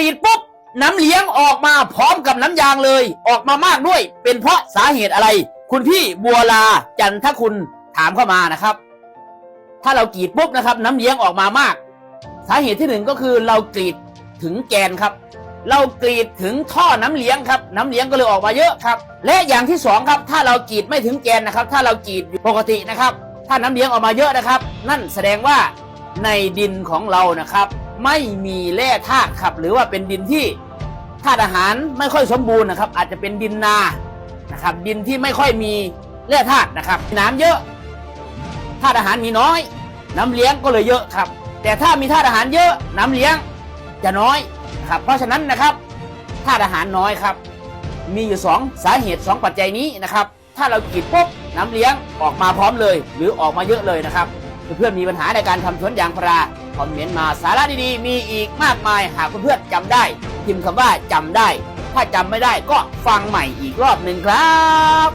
กรีดปุ๊บน้ำเลี้ยงออกมาพร้อมกับน้ำยางเลย ออกมามากด้วย เป็นเพราะสาเหตุอะไร คุณพี่บัวลาจันทคุณถามเข้ามานะครับ ถ้าเรากรีดปุ๊บนะครับ น้ำเลี้ยงออกมามาก สาเหตุที่หนึ่งก็คือเรากรีดถึงแกนครับ เรากรีดถึงท่อน้ำเลี้ยงครับ น้ำเลี้ยงก็เลยออกมาเยอะครับ และอย่างที่สองครับ ถ้าเรากรีดไม่ถึงแกนนะครับ ถ้าเรากรีดปกตินะครับ ถ้าน้ำเลี้ยงออกมาเยอะนะครับ นั่นแสดงว่าในดินของเรานะครับ ไม่มีแร่ธาตุครับ หรือว่าเป็นดินที่ธาตุอาหารไม่ค่อยสมบูรณ์นะครับ อาจจะเป็นดินนานะครับ ดินที่ไม่ค่อยมีแร่ธาตุนะครับ น้ำเยอะธาตุอาหารมีน้อย น้ำเลี้ยงก็เลยเยอะครับ แต่ถ้ามีธาตุอาหารเยอะน้ำเลี้ยงจะน้อยนะครับ เพราะฉะนั้นนะครับธาตุอาหารน้อยครับ มีอยู่สองสาเหตุสองปัจจัยนี้นะครับ ถ้าเรากรีดปุ๊บน้ำเลี้ยงออกมาพร้อมเลย หรือออกมาเยอะเลยนะครับ เพื่อนๆมีปัญหาในการทำสวนยางพาราคอมเมนต์มาสาระดีๆ มีอีกมากมายหากเพื่อนๆจำได้ พิมพ์คำว่าจำได้ ถ้าจำไม่ได้ก็ฟังใหม่อีกรอบหนึ่งครับ